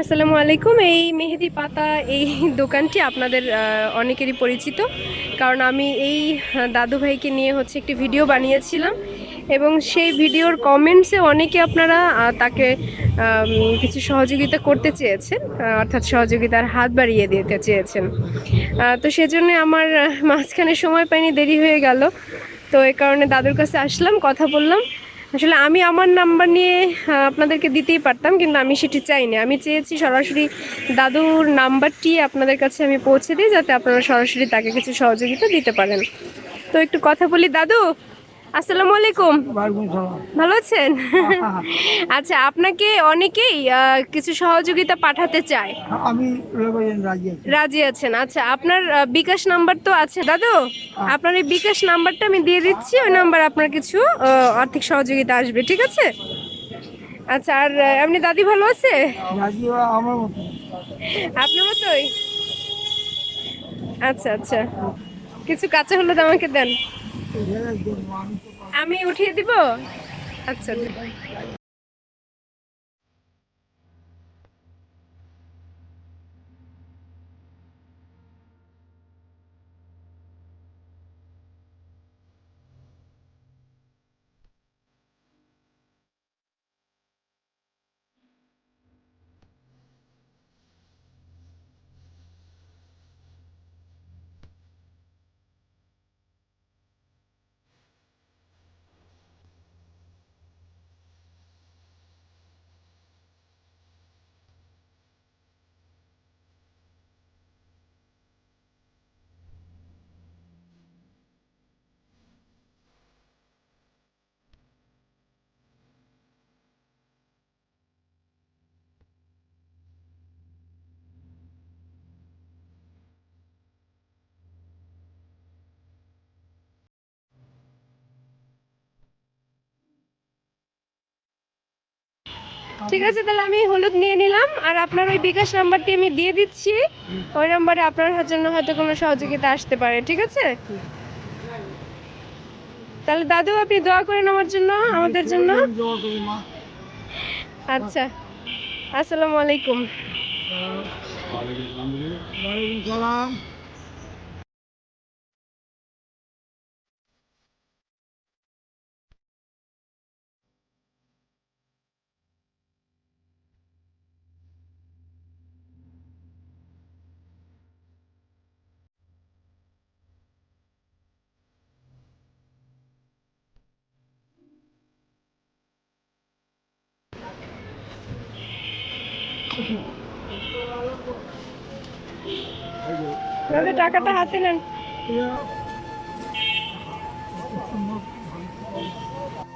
আসসালামু আলাইকুম। এই মেহেদি পাতা, এই দোকানটি আপনাদের অনেকেরই পরিচিত। কারণ আমি এই দাদু ভাইকে নিয়ে হচ্ছে একটি ভিডিও বানিয়েছিলাম। এবং সেই ভিডিওর কমেন্টসে অনেকে আপনারা তাকে কিছু সহযোগিতা করতে চেয়েছেন অর্থাৎ সহযোগিতার হাত বাড়িয়ে দিতে চেয়েছেন। তো সেজন্য আমার মাঝখানে সময় পাইনি, দেরি হয়ে গেল। তো এ কারণে দাদুর কাছে আসলাম, কথা বললাম। আসলে আমি আমার নাম্বার নিয়ে আপনাদেরকে দিতেই পারতাম, কিন্তু আমি সেটি চাইনি। আমি চেয়েছি সরাসরি দাদুর নাম্বারটি আপনাদের কাছে আমি পৌঁছে দিই, যাতে আপনারা সরাসরি তাকে কিছু সহযোগিতা দিতে পারেন। তো একটু কথা বলি, দাদু? আসসালামু আলাইকুম। ভালো আছেন? আচ্ছা আপনাকে অনেকেই কিছু সহযোগিতা পাঠাতে চায়। আমি রাজি আছেন। আচ্ছা আপনার বিকাশ নাম্বার তো আছে। দাদু আপনার এই বিকাশ নাম্বারটা আমি দিয়ে দিচ্ছি। ওই নাম্বার আপনার কিছু আর্থিক সহযোগিতা আসবে ঠিক আছে? আচ্ছা আর এমনি দাদি ভালো আছে? আপনার মতোই? আচ্ছা আচ্ছা। কিছু কাঁচা হলুদ আমাকে দেন। আমি উঠিয়ে দিব? আচ্ছা। ঠিক আছে তাহলে আমি হলুদ নিয়ে নিলাম। আর আপনার ওই বিকাশ নাম্বারটি আমি দিয়ে দিচ্ছি। ওই নাম্বারে আপনার জন্য হয়তো কোনো সহযোগিতা আসতে পারে ঠিক আছে? তাহলে দাদু আপনি দোয়া করেন আমার জন্য আমাদের জন্য। আচ্ছা আসসালামু আলাইকুম। ওয়ালাইকুম সালাম। দাদু টাকাটা হাতে নেন।